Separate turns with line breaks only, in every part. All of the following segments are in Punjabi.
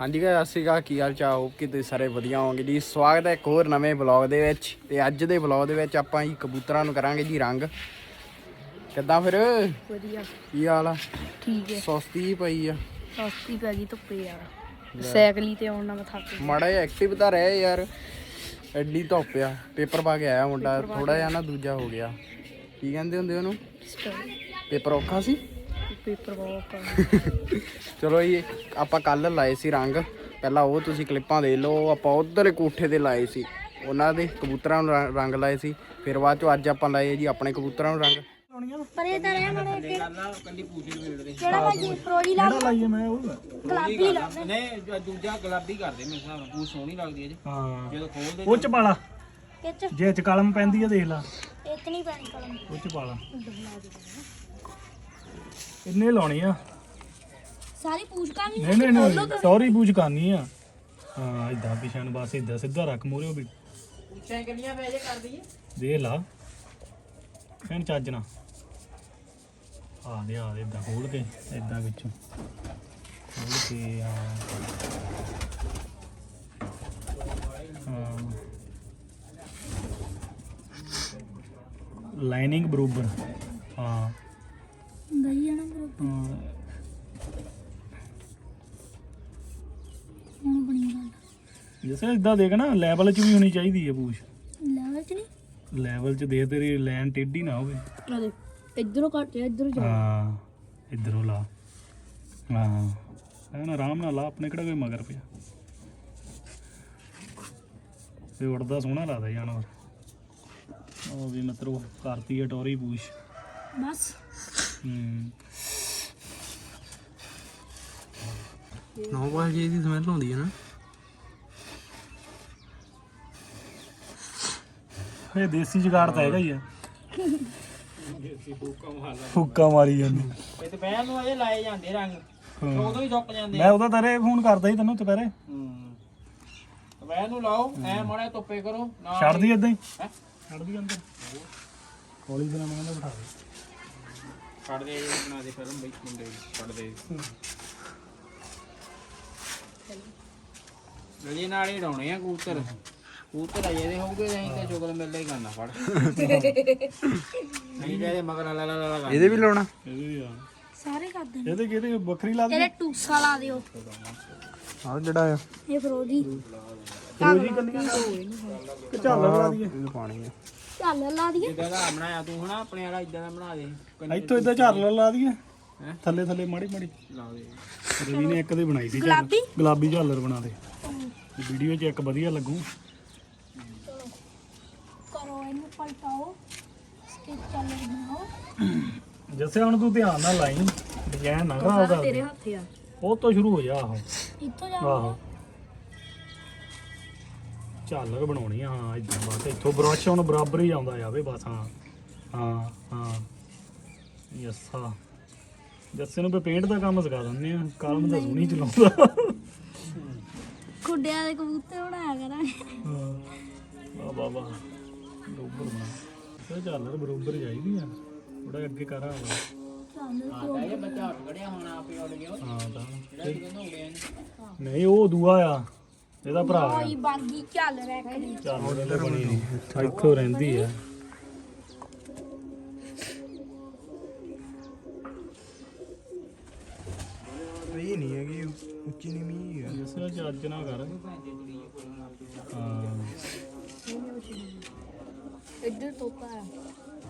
ਹਾਂਜੀ ਸਤਿ ਸ਼੍ਰੀ ਅਕਾਲ ਕੀ ਹਾਲ ਚਾਲ? ਹੋਪ ਕਿ ਤੁਸੀਂ ਸਾਰੇ ਵਧੀਆ ਹੋਵੋਗੇ ਜੀ। ਸਵਾਗਤ ਹੈ ਇੱਕ ਹੋਰ ਨਵੇਂ ਵਲੌਗ ਦੇ ਵਿੱਚ ਤੇ ਅੱਜ ਦੇ ਵਲੌਗ ਦੇ ਵਿੱਚ ਆਪਾਂ ਜੀ ਕਬੂਤਰਾਂ ਨੂੰ ਕਰਾਂਗੇ ਜੀ ਰੰਗ। ਕਿੱਦਾਂ ਫਿਰ?
ਵਧੀਆ।
ਕੀ ਹਾਲ ਆ?
ਠੀਕ ਹੈ।
ਸੁਸਤੀ ਜਿਹੀ ਪਈ ਆ।
ਸਸਤੀ ਪੈ ਗਈ ਧੁੱਪੇ ਯਾਰ ਸਾਈਕਲੀ ਤੇ ਆਉਣ ਨਾਲ ਮੈਂ ਥੱਕ ਗਈ
ਮਾੜਾ ਜਿਹਾ ਐਕਟਿਵ ਤਾਂ ਰਹੇ ਯਾਰ। ਐਡੀ ਧੁੱਪ ਆ। ਪੇਪਰ ਪਾ ਕੇ ਆਇਆ ਮੁੰਡਾ ਥੋੜਾ ਜਿਹਾ ਨਾ ਦੂਜਾ ਹੋ ਗਿਆ। ਕੀ ਕਹਿੰਦੇ ਹੁੰਦੇ ਉਹਨੂੰ? ਪੇਪਰ ਔਖਾ ਸੀ?
ਪੇਪਰ ਬਹੁਤ
ਚਲੋ ਜੀ ਆਪਾਂ ਕੱਲ ਲਾਏ ਸੀ ਰੰਗ। ਪਹਿਲਾਂ ਉਹ ਤੁਸੀਂ ਕਲਿੱਪਾਂ ਦੇ ਲਓ ਆਪਾਂ ਉਧਰ ਕੋਠੇ ਤੇ ਲਾਏ ਸੀ। ਉਹਨਾਂ ਦੇ ਕਬੂਤਰਾਂ ਨੂੰ ਰੰਗ ਲਾਏ ਸੀ। ਫਿਰ ਬਾਅਦ ਚੋਂ ਅੱਜ ਆਪਾਂ ਲਾਏ ਜੀ ਆਪਣੇ ਕਬੂਤਰਾਂ ਨੂੰ ਰੰਗ।
ਪਰੇ ਤਾਂ ਰਹਿ ਮੜੇ ਅੱਗੇ ਕਿਹੜਾ ਭਾਜੀ ਫਰੋਜੀ ਲਾ
ਲਾਈਏ ਮੈਂ ਉਹ?
ਗੁਲਾਬੀ ਲਾ
ਨਹੀਂ ਦੂਜਾ ਗੁਲਾਬੀ ਕਰਦੇ ਮੇਰੇ ਹਿਸਾਬ ਨਾਲ। ਬਹੁਤ ਸੋਹਣੀ ਲੱਗਦੀ ਹੈ ਜੀ।
ਹਾਂ।
ਜਦੋਂ ਖੋਲਦੇ
ਉਹ ਚ ਪਾਲਾ।
ਕਿਚ
ਜੇ ਚ ਕਲਮ ਪੈਂਦੀ ਆ ਦੇਖ ਲਾ।
ਇਤਨੀ ਪੈਣੀ ਕਲਮ।
ਉਹ ਚ ਪਾਲਾ ਇੰਨੇ ਲਾਉਣੀ ਆ?
ਸਾਰੀ ਪੂਛ
ਨਹੀਂ ਨਹੀਂ ਨਹੀਂ ਸੌਰੀ ਪੂਛ ਕਰਨੀ ਆ। ਹਾਂ ਇਦਾਂ ਪਿਛਾਂ ਬਸ ਇਦਾਂ ਸਿੱਧਾ ਰੱਖ ਮੂਰੇ ਉਹ ਵੀ।
ਪੁੱਛਾਂ ਕਿੰਨੀਆਂ ਪੈ ਜੇ ਕਰ ਦਈਏ
ਦੇ ਲਾ। ਫੈਨ ਚੱਜ ਨਾ ਆ ਦੇ ਆ ਦੇ ਇਦਾਂ ਖੋਲ ਕੇ ਇਦਾਂ ਵਿੱਚੋਂ। ਖੋਲ ਕੇ ਆ। ਹਾਂ। ਲਾਈਨਿੰਗ ਬਰੋਬਰ।
ਹੁਣ ਬਣੀ ਗੱਲ
ਜਿਵੇਂ ਇਦਾਂ ਦੇਖ ਨਾ ਲੈਵਲ 'ਚ ਵੀ ਹੋਣੀ ਚਾਹੀਦੀ ਹੈ ਪੂਛ।
ਲੈਵਲ ਚ ਨਹੀਂ?
ਲੈਵਲ 'ਚ ਦੇ ਤੇਰੀ ਲਾਈਨ ਟੇਢੀ ਨਾ ਹੋਵੇ।
ਆ ਦੇ ਇਧਰੋਂ ਕੱਟ ਇਧਰੋਂ ਜਾ
ਹਾਂ ਇਧਰੋਂ ਲਾ। ਹਾਂ ਐਨ ਆਰਾਮ ਨਾਲ ਲਾ ਆਪਣੇ ਕਿਹੜਾ ਕੋਈ ਮਗਰ ਪਿਆ। ਤੇ ਉੜਦਾ ਸੋਹਣਾ ਲੱਗਦਾ ਜਾਨਵਰ। ਉਹ ਵੀ ਮਤਲਬ ਕਰਤੀ ਹੈ ਟੋਰੀ ਪੂਛ।
ਬਸ।
ਹੂੰ।
ਨੌ ਵਾਲ ਜੀ ਦੀ ਸਮੈਲ ਆਉਂਦੀ ਹੈ ਨਾ।
ਇਹ ਦੇਸੀ ਜੁਗਾੜ ਤਾਂ ਹੈਗਾ ਹੀ ਆ। ਫੁੱਕਾ ਮਾਰੀ ਜਾਂਦੀ।
ਇਹ ਤੇ ਪਹਿਲਾਂ ਨੂੰ ਅਜੇ ਲਾਏ ਜਾਂਦੇ ਰੰਗ। ਉਦੋਂ ਹੀ ਸੁੱਕ ਜਾਂਦੇ
ਮੈਂ ਉਹਦਾ ਤੇਰੇ ਫੋਨ ਕਰਦਾ ਸੀ ਤੈਨੂੰ ਦੁਪਹਿਰੇ।
ਹੂੰ। ਪਹਿਲਾਂ ਨੂੰ ਲਾਓ ਐ ਮਾੜਾ ਧੁੱਪੇ ਕਰੋ ਨਾ
ਛੱਡਦੀ ਏਦਾਂ ਹੀ?
ਹੈਂ?
ਛੱਡਦੀ ਅੰਦਰ। ਹੌਲੀ ਦਿਨਾਂ ਮੈਂ ਕਹਿੰਦਾ ਬਿਠਾ ਦੇ।
ਛੱਡ ਦੇ ਇਹ ਬਣਾ ਦੇ ਫਿਲਮ ਬਈ ਮੁੰਡੇ ਦੀ, ਛੱਡ ਦੇ। ਗਲੀ ਨਾਲ ਹੀ ਡਾਉਣੇ ਆ ਕਬੂਤਰ। ਕਬੂਤਰ ਅਜੇ ਦੇ ਹੋਊਗੇ ਨਹੀਂ ਤੇ ਚੁਗਲ ਮਿਲਦਾ ਹੀ ਕਰਨਾ ਫੜ। ਨਹੀਂ ਤੇ ਇਹਦੇ ਮਗਰ ਲਾ ਲਾ ਲਾ ਲਾ ਕਰ
ਇਹਦੇ ਵੀ ਲਾਉਣਾ?
ਇਹਦੇ ਵੀ ਆ।
ਸਾਰੇ ਕਰ ਦੇ
ਇਹਦੇ ਕਿਹਦੇ ਵੱਖਰੀ ਲਾ ਦੇ
ਟੂਸਾ ਲਾ ਦਿਓ।
ਆਹ ਜਿਹੜਾ ਆ।
ਇਹ ਫਰੋਜੀ।
ਰੋਜੀ ਕੱਲੀਆਂ ਕਿ ਝਾਲਰ ਲਾ ਦਈਏ?
ਇਹ ਪਾਣੀ ਆ।
ਚੱਲ ਲਾ ਦਈਏ।
ਇਦਾਂ ਦਾ ਬਣਾਇਆ ਤੂੰ ਹਨਾ ਆਪਣੇ ਵਾਲਾ ਇਦਾਂ ਦਾ ਬਣਾ ਦੇ। ਕੰਨੇ
ਇੱਥੋਂ ਇਦਾਂ ਝਾਲਰ ਲਾ ਦਈਏ? ਥੱਲੇ ਥੱਲੇ ਮਾੜੀ ਮਾੜੀ
ਲਾ ਦੇ।
ਰਵੀ ਨੇ ਇੱਕ ਦੇ ਬਣਾਈ ਸੀ ਝਾਲਰ।
ਗੁਲਾਬੀ?
ਗੁਲਾਬੀ ਝਾਲਰ ਬਣਾ ਦੇ। ਵੀਡੀਓ 'ਚ ਇੱਕ ਵਧੀਆ ਲੱਗੂ।
ਕਰੋ ਇਹਨੂੰ ਪਲਟਾਓ ਸਟਿਚ ਚੱਲ ਬਣਾਓ।
ਜਿਵੇਂ ਹੁਣ ਤੂੰ ਧਿਆਨ ਨਾਲ ਲਾਈ ਡਿਜ਼ਾਈਨ ਨਾ ਖਰਾਬ ਕਰ
ਤੇਰੇ ਹੱਥ ਆ।
ਉਹ ਤੋਂ ਸ਼ੁਰੂ ਹੋ ਜਾ ਆਹੋ।
ਇੱਥੋਂ ਜਾ
ਆਹੋ। ਝਾਲਰ ਬਣਾਉਣੀ ਆ ਹਾਂ ਇਦਾਂ ਬਸ ਇੱਥੋਂ ਬ੍ਰਸ਼ ਹੁਣ ਬਰਾਬਰ ਹੀ ਆਉਂਦਾ ਜਾਵੇ ਬਸ ਹਾਂ। ਹਾਂ ਹਾਂ। ਯਸ। ਜੱਸੇ ਨੂੰ ਪੇਂਟ ਦਾ ਕੰਮ ਸਿਖਾ ਦਿੰਦੇ ਆ ਕਲਮ ਤਾਂ ਸੋਹਣੀ ਚਲਾਉਂਦਾ।
ਖੁੱਡਿਆਂ ਦੇ ਕਬੂਤਰ ਬਣਾਇਆ ਕਰਾਂਗੇ
ਵਾਹ ਵਾਹ ਵਾਹ ਬਰੋਬਰ ਬਣਾ। ਇਹ ਝਾਲਰ ਬਰੋਬਰ ਚਾਹੀਦੀ ਆ। ਥੋੜਾ ਅੱਗੇ ਕਰ ਆ।
ਚੱਲ
ਇਹ ਬੱਚਾ ਉੱਠ ਖੜਿਆ ਹੁਣ ਆਪੇ ਉੱਡ ਗਿਆ।
ਹਾਂ ਤਾਂ
ਕਿਹਨੂੰ ਹੋ ਗਿਆ
ਨਹੀਂ ਉਹ ਦੂਆ ਆ। ਇਹਦਾ ਭਰਾ ਆ।
ਕੋਈ ਬਾਗੀ ਚੱਲ ਰਿਹਾ
ਬਣੀ ਨਹੀਂ ਇੱਥੋਂ ਰਹਿੰਦੀ ਆ
ਇਹ ਨਹੀਂ ਹੈਗੀ ਉੱਚੀ ਨੀਵੀਂ ਹੈ
ਜਿਸ ਵਿੱਚ ਅੱਜ ਨਾ ਕਰ। ਹਾਂ।
ਇੱਧਰ ਤੋਤਾ ਆ।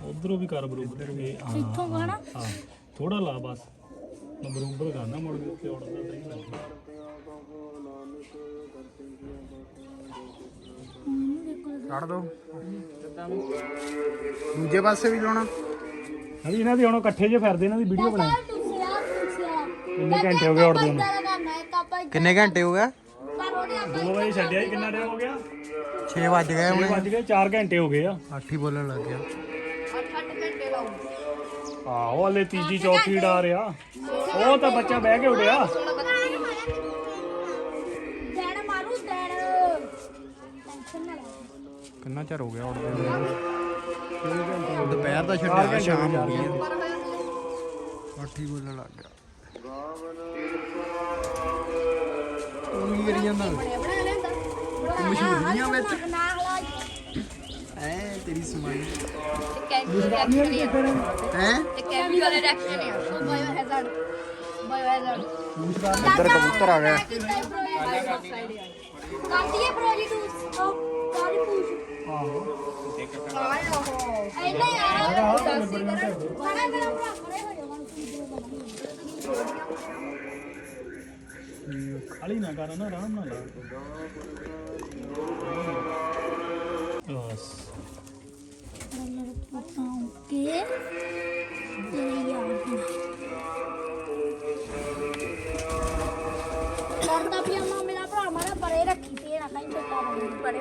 ਉਧਰੋਂ ਵੀ ਕਰ ਬਰੋਬਰ ਇਹ ਹਾਂ
ਇੱਥੋਂ ਗਾਣਾ
ਹਾਂ। ਥੋੜਾ ਲਾ ਬਸ। ਮੈਂ ਬਰੋਬਰ ਕਰਨਾ ਮੁੜ ਕੇ ਉੱਤੇ ਉੜਦਾ ਸਹੀ ਲੱਗਦਾ
ਛੱਡ ਦੋ। ਦੂਜੇ ਪਾਸੇ ਵੀ ਲਾਉਣਾ।
ਹਾਂਜੀ ਇਹਨਾਂ ਦੀ ਹੁਣ ਇਕੱਠੇ ਜੇ ਫਿਰਦੇ ਇਹਨਾਂ ਦੀ ਵੀਡੀਓ ਬਣਾਈ। ਕਿੰਨੇ ਘੰਟੇ ਹੋ ਗਏ ਉੜਦੇ ਨੂੰ?
ਕਿੰਨੇ ਘੰਟੇ ਹੋ ਗਏ?
2 ਵਜੇ ਛੱਡਿਆ ਸੀ ਕਿੰਨਾ ਟਾਈਮ ਹੋ ਗਿਆ?
6 ਵੱਜ ਗਏ
6 ਵੱਜ ਗਏ 4 ਘੰਟੇ ਹੋ ਗਏ ਆ।
8 ਹੀ ਬੋਲਣ ਲੱਗ ਗਿਆ।
8-8 ਘੰਟੇ ਲਾਉ
ਹਾਂ ਉਹ ਹਲੇ ਤੀਜੀ ਚੌਥੀ ਡਾ ਰਿਹਾ। ਉਹ ਤਾਂ ਬੱਚਾ ਬਹਿ ਕੇ ਉੜਿਆ
ਡੈਣ ਮਾਰੂ ਡੈਣ ਟੈਨਸ਼ਨ ਨਾ ਲੈ
ਕਿੰਨਾ ਚਿਰ ਹੋ ਗਿਆ ਉੜਦੇ ਨੂੰ? ਦੁਪਹਿਰ ਦਾ ਛੱਡਿਆ ਸ਼ਾਮ ਹੋ ਗਈ 8 ਹੀ ਬੋਲਣ ਲੱਗ ਗਿਆ। ਕੀ ਕਰੀ ਜਾਂਦਾ।
ਬਣਾ ਬਣਾ ਲੈਂਦਾ
ਮਸ਼ਹੂਰੀਆਂ ਵਿੱਚ
ਨਾ ਹਲਾ
ਐ ਤੇਰੀ ਸਮਾਈ।
ਕੈਮੀਕਲ ਰਿਐਕਸ਼ਨ
ਹੈ
ਤੇ ਕੈਮੀਕਲ ਰਿਐਕਸ਼ਨ ਹੈ
ਬਾਇਓ ਹੈਜ਼ਰਡ ਬਾਇਓ ਹੈਜ਼ਰਡ
ਇੱਧਰ ਕਬੂਤਰ ਆ ਗਿਆ
ਕਾਟੀਏ ਪ੍ਰੋਜੀ ਟੂ ਉਹ ਕਾਲੀ ਪੂਛ
ਆਹੋ
ਐਨਾ ਯਾਰ ਸਾਸੀ ਕਰ। ਬੜਾ ਮੇਰਾ ਭਰਾ ਖੜੇ ਹੋ ਜਾਵਾਂ
ਖਾਲੀ ਨਾ ਕਰ ਨਾ ਆਰਾਮ ਨਾਲ ਲਾ। ਬਸ
ਕੇ ਤੇ ਯਾਰ ਕਰਦਾ ਪਜਾਮਾ ਮੇਰਾ ਭਰਾ ਮਾਰਾ ਪਰੇ ਰੱਖੀ ਤੇ ਨਾ ਕਹੀਂ ਬੱਤਾ ਪਰੇ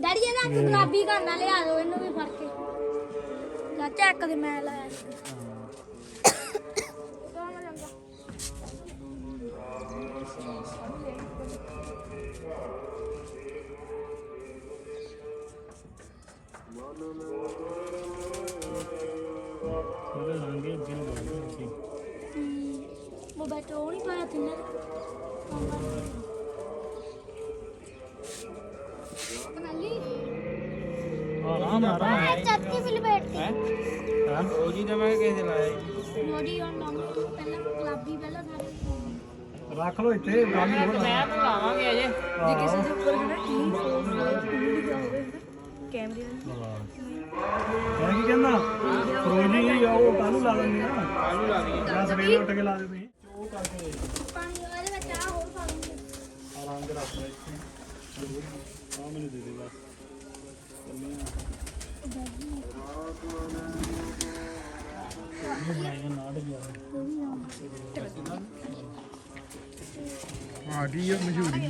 ਡੈਡੀ ਇਹਦਾ ਗੁਲਾਬੀ ਕਰਨਾ ਲਿਆ ਦਿਓ ਇਹਨੂੰ ਵੀ ਫੜ ਕੇ ਚਾਚਾ ਇੱਕ ਦੇ ਮੈਂ
ਆਰਾਮ ਆਰਾਮ
ਚੱਤੀ ਫਿਲ ਬੈਠ ਕੇ
ਹਾਂ?
ਉਹ ਜੀ ਤਾਂ ਮੈਂ ਕਿਸੇ ਦੇ ਲਾਇਆ ਜੀ
ਮੋੜੀ ਔਰ ਨਾਮ ਪਹਿਲਾਂ ਗੁਲਾਬੀ ਪਹਿਲਾਂ ਸਾਰੇ
ਰੱਖ ਲਓ ਇੱਥੇ ਗੱਲ ਹੋਰ
ਮੈਂ ਲਾਵਾਂਗੇ ਅਜੇ।
ਜੇ ਕਿਸੇ ਦੇ ਉੱਪਰ ਹੈ ਨਾ ਟੀ ਲਿਖਿਆ ਹੋਵੇ ਕੈਮਰੇ
ਮੈਂ ਕੀ ਕਹਿੰਦਾ? ਫਰੋਜੀ ਆ ਉਹ ਕੱਲ ਨੂੰ ਲਾ ਦਿੰਦੇ ਆ?
ਕੱਲ ਨੂੰ ਲਾ ਦਈਏ
ਜਾਂ ਸਵੇਰੇ ਉੱਠ ਕੇ ਲਾ ਦੇ ਤੁਸੀਂ
ਪਾਣੀ ਉਹਦੇ ਵਿੱਚ ਆ ਹੋਰ ਪਾ ਲੂੰਗੇ
ਆ ਰੰਗ ਰੱਖ ਲੈ ਇੱਥੇ। ਆ ਮੈਨੂੰ ਦੇ ਦੇ ਬਸ ਇਹ ਬਣਾਈਆਂ ਨਾੜ ਗਿਆ
ਆ ਗਈ ਆ ਮਸ਼ਹੂਰੀ।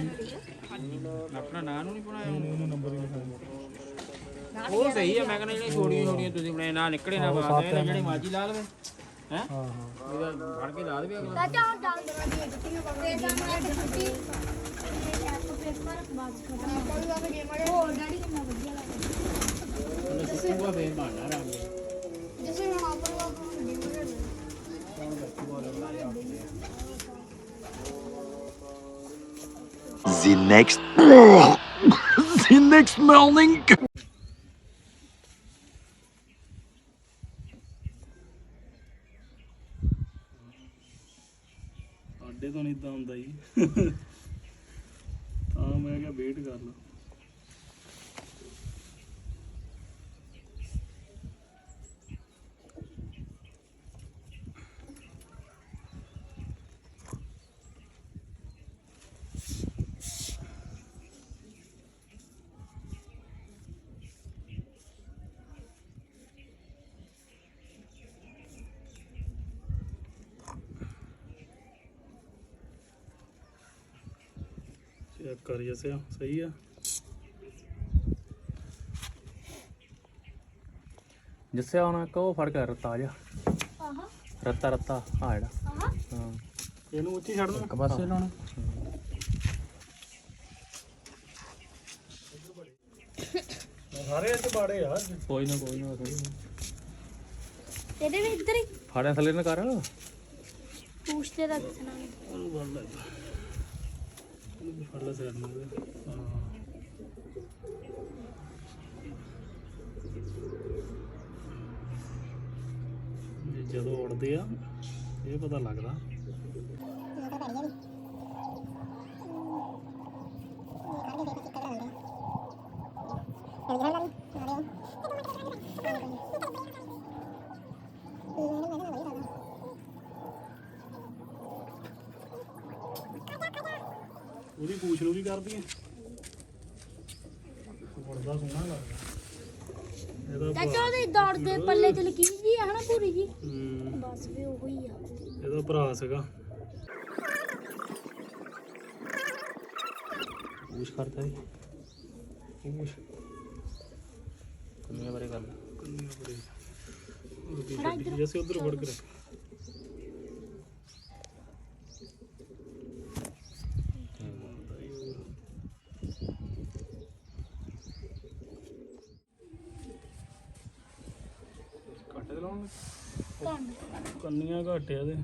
ਆਪਣਾ ਨਾਂ ਨੂੰ ਨਹੀਂ ਬਣਾਇਆ?
ਇਹਨੂੰ ਨੰਬਰ ਹੀ ਲਿਖਾਇਆ
ਉਹ ਸਹੀ ਆ ਮੈਂ ਕਹਿੰਦਾ ਜਿਹੜੀਆਂ ਛੋੜੀਆਂ ਛੋੜੀਆਂ ਤੁਸੀਂ ਬਣਾਏ ਨਾ ਨਿਕਲੇ ਨਾ ਹੈ ਜਿਹੜੇ ਮਾਜੀ ਲਾ ਲਵੇ।
The next, the next morning.
ਸਾਡੇ ਤੋਂ ਨਹੀਂ ਇਦਾਂ ਹੁੰਦਾ ਜੀ। ਤਾਂ ਮੈਂ ਕਿਹਾ ਵੇਟ ਕਰ ਲਓ ਚੈੱਕ ਕਰ ਜਸਿਆ ਸਹੀ ਆ। ਜਸਿਆ ਹੁਣ ਕੋ ਫੜ ਕੇ ਰੱਤਾ ਜਾ।
ਆਹਾ।
ਰੱਤਾ ਰੱਤਾ ਆ ਜਿਹੜਾ।
ਆਹਾ।
ਹਾਂ। ਇਹਨੂੰ ਉੱਚੀ ਛੱਡ ਦੋ।
ਇੱਕ ਪਾਸੇ ਲਾਉਣਾ।
ਸਾਰੇ ਇੱਥੇ ਬਾੜੇ ਆ। ਕੋਈ ਨਾ ਕੋਈ ਨਾ
ਤੇਰੇ ਵੀ ਇੱਧਰ ਹੀ।
ਫਾੜਿਆ ਥੱਲੇ ਨਾ ਕਰ।
ਪੂਛ ਤੇ ਰੱਖ ਦੇਣਾ।
ਉਹਨੂੰ ਫੜ ਲੈ ਉਹਨੂੰ ਵੀ ਫੜ ਲੈ ਸਾਈਡ ਨੂੰ ਜਦੋਂ ਉੜਦੇ ਆ। ਇਹ ਪਤਾ ਲੱਗਦਾ ਉਹਦੀ ਪੂਛ ਨੂੰ ਵੀ ਕਰਦੀ ਹੈ ਸੋਹਣਾ ਲੱਗਦਾ। ਇਹਦਾ
ਚਾਚਾ ਉਹਦੇ ਦੌੜ ਦੇ ਪੱਲੇ ਤੇ ਲਕੀਰ ਜੀ ਆ ਹਨਾ ਪੂਰੀ ਜੀ? ਬਸ ਵੀ ਉਹੀ ਆ।
ਇਹਦਾ ਭਰਾ ਸੀਗਾ। ਪੂਛ ਕਰਦਾ ਜੀ ਪੂਛ
ਕੰਨੀਆਂ ਬਾਰੇ ਗੱਲ।
ਕੰਨੀਆਂ ਉਧਰ ਕੇ ਰੱਖ।
ਦੇ
ਕੰਨ
ਕੰਨੀਆਂ ਘੱਟ ਆ ਇਹਦੇ।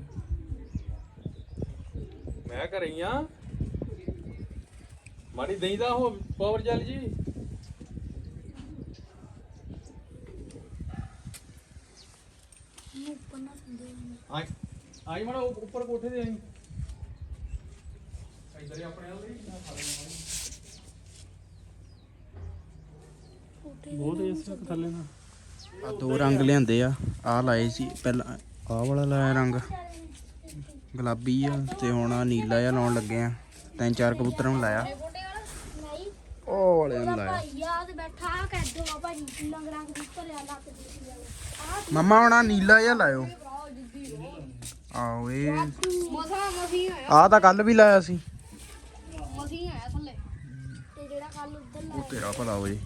ਮੈਂ ਘਰੇ ਆ। ਮਾੜੀ ਦਈਦਾ ਹੋ ਪਾਵਰ ਜਲ ਜੀ।
ਸੰਦੇ
ਆਈ ਆਈ ਮਾੜਾ ਉੱਪਰ ਕੋਠੇ ਤੇ ਆਈ। ਇਧਰ ਹੀ ਆਪਣੇ ਵਾਲੇ ਹੀ ਨਾ ਖਾ ਲੈਣਾ
ਬਹੁਤ ਇਸ ਥੱਲੇ ਨਾ।
ਆ ਦੋ ਰੰਗ ਲਿਆਂਦੇ ਆ। ਆ ਲਾਏ ਸੀ ਪਹਿਲਾਂ ਆਹ ਵਾਲਾ ਲਾਇਆ ਰੰਗ। ਗੁਲਾਬੀ ਆ ਤੇ ਹੁਣ ਆ ਨੀਲਾ ਜਿਹਾ ਲਾਉਣ ਲੱਗੇ ਆ। ਤਿੰਨ ਚਾਰ ਕਬੂਤਰਾਂ ਨੂੰ ਲਾਇਆ। ਉਹ ਵਾਲੇ ਨੂੰ ਲਾਇਆ।
ਆ ਆ ਆ ਆ
ਮਮਾ ਹੁਣ ਆ ਨੀਲਾ ਜਿਹਾ ਲਾਇਓ। ਆਓ
ਆਇਆ
ਆ ਤਾਂ ਕੱਲ ਵੀ ਲਾਇਆ ਸੀ।
ਮਸੀ ਆਇਆ ਥੱਲੇ। ਤੇ ਜਿਹੜਾ ਕੱਲ ਉੱਧਰ
ਉਹ ਤੇਰਾ ਭਲਾ ਹੋਏ।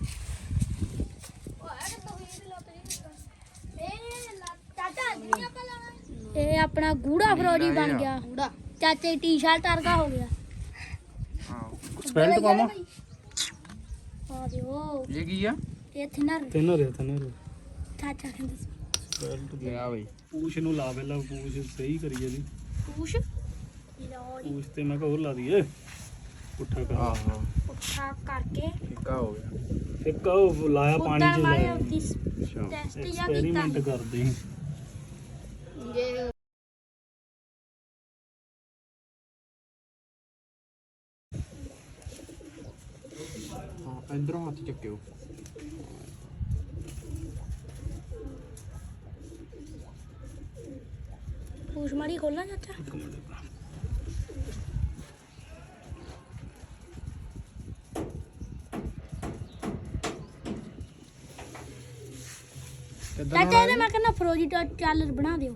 ਇਹ ਆਪਣਾ ਗੂੜਾ ਫਰੋਜੀ ਬਣ ਗਿਆ। ਗੂੜਾ। ਚਾਚੇ ਟੀ-ਸ਼ਰਟ ਵਰਗਾ ਹੋ ਗਿਆ।
ਸਪੈਲਟ ਪਾਵਾਂ
ਆ ਦਿਓ।
ਇਹ ਕੀ ਆ?
ਇਹ ਥਿਨਰ।
ਤਿੰਨ ਰੇ ਤਿੰਨ ਰੇ
ਚਾਚਾ ਕਹਿੰਦਾ ਸੀ।
ਸਪੈਲਟ
ਲਿਆ ਬਈ?
ਪੂਛ ਨੂੰ ਲਾ ਪਹਿਲਾਂ ਪੂਛ ਸਹੀ ਕਰੀਏ ਦੀ
ਪੂਛ? ਲਓ ਜੀ।
ਪੂਛ ਤੇ ਮੈਂ ਕਿਹਾ ਹੋਰ ਲਾ ਦਈਏ। ਪੁੱਠਾ ਕਰ।
ਆਹੋ।
ਪੁੱਠਾ ਕਰਕੇ।
ਫਿੱਕਾ ਹੋ ਗਿਆ।
ਇੱਕ ਉਹ ਲਾਇਆ ਪਾਣੀ
ਪੁੱਤਰ
ਚ
ਮਾਰੇ
ਲਾਇਆ
ਉਹਦੀ
ਅੱਛਾ।
ਟੈਸਟ ਜਾਂ ਕੀਤਾ।
ਐਕਸਪੈਰੀਮੈਂਟ ਕਰਦੇ ਸੀ।
ਹਾਂ ਇਧਰੋਂ ਹੱਥ ਚੱਕਿਓ
ਪੂਛ ਮਾਰੀ ਖੋਲਾਂ ਚਾਚਾ
ਕਿੱਦਾਂ
ਚਾਚਾ ਇਹਦੇ ਮੈਂ ਕਹਿੰਦਾ ਫਰੋਜੀ ਚਾਲਰ ਬਣਾ ਦਿਓ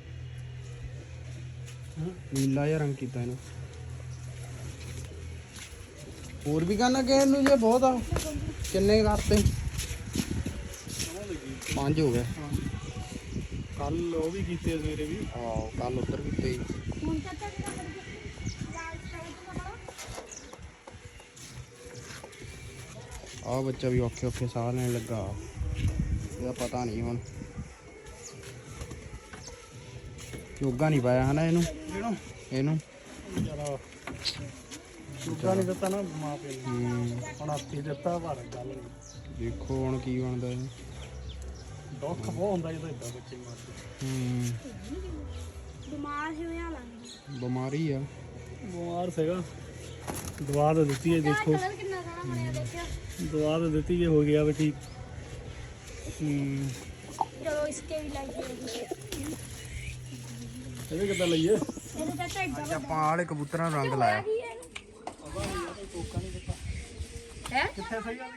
ਨੀਲਾ ਜਿਹਾ ਰੰਗ ਕੀਤਾ ਇਹਨੂੰ। ਹੋਰ ਵੀ ਕਰਨਾ ਕਿਸੇ ਨੂੰ ਜੇ ਬਹੁਤ ਆ। ਕਿੰਨੇ ਕਰਤੇ? ਪੰਜ ਹੋ ਗਏ।
ਕੱਲ ਉਹ ਵੀ ਕੀਤੇ ਸਵੇਰੇ ਵੀ।
ਆਹ ਕੱਲ ਉੱਧਰ ਕੀਤੇ।
ਹੁਣ ਤੋਂ
ਬੱਚਾ ਵੀ ਔਖੇ ਔਖੇ ਸਾਹ ਲੈਣ ਲੱਗਾ। ਇਹਦਾ ਪਤਾ ਨਹੀਂ ਹੁਣ। ਯੋਗਾ ਨਹੀਂ ਪਾਇਆ ਹਨਾ ਇਹਨੂੰ। ਇਹਨੂੰ?
ਸੁੱਕਾ ਨਹੀਂ ਦਿੱਤਾ ਨਾ ਮਾਂ ਪਿਓ ਨੇ। ਹੁਣ ਦਿੱਤਾ ਪਰ ਗੱਲ।
ਦੇਖੋ ਹੁਣ ਕੀ ਬਣਦਾ ਇਹ।
ਦੁੱਖ ਬਹੁਤ ਹੁੰਦਾ ਜਦੋਂ ਇਦਾਂ ਬੱਚੇ ਮਾਰਦੇ।
ਹੂੰ।
ਬਿਮਾਰ ਹੋਇਆ ਲੱਗਦਾ
ਬਿਮਾਰੀ ਆ।
ਬਿਮਾਰ ਸੀਗਾ। ਦਵਾ ਤਾਂ ਦਿੱਤੀ ਹੈ ਦੇਖੋ।
ਕਲਰ ਕਿੰਨਾ ਸੋਹਣਾ ਬਣਿਆ ਦੇਖਿਆ।
ਦਵਾ ਤਾਂ ਦਿੱਤੀ ਹੈ ਹੋ ਗਿਆ ਵੀ ਠੀਕ। ਹੂੰ।
ਚਲੋ ਇਸਕੇ ਵੀ ਲਾਈਏ
ਇਹਦੇ ਕਿੱਦਾਂ ਲਈਏ?
ਇਹਦੇ ਚਾਚਾ ਇੱਦਾਂ
ਅੱਜ ਆਪਾਂ ਆਹ ਵਾਲੇ ਕਬੂਤਰਾਂ ਨੂੰ ਰੰਗ ਲਾਇਆ।
ਹੈ?
ਕਿੱਥੇ ਸਹੀ ਆ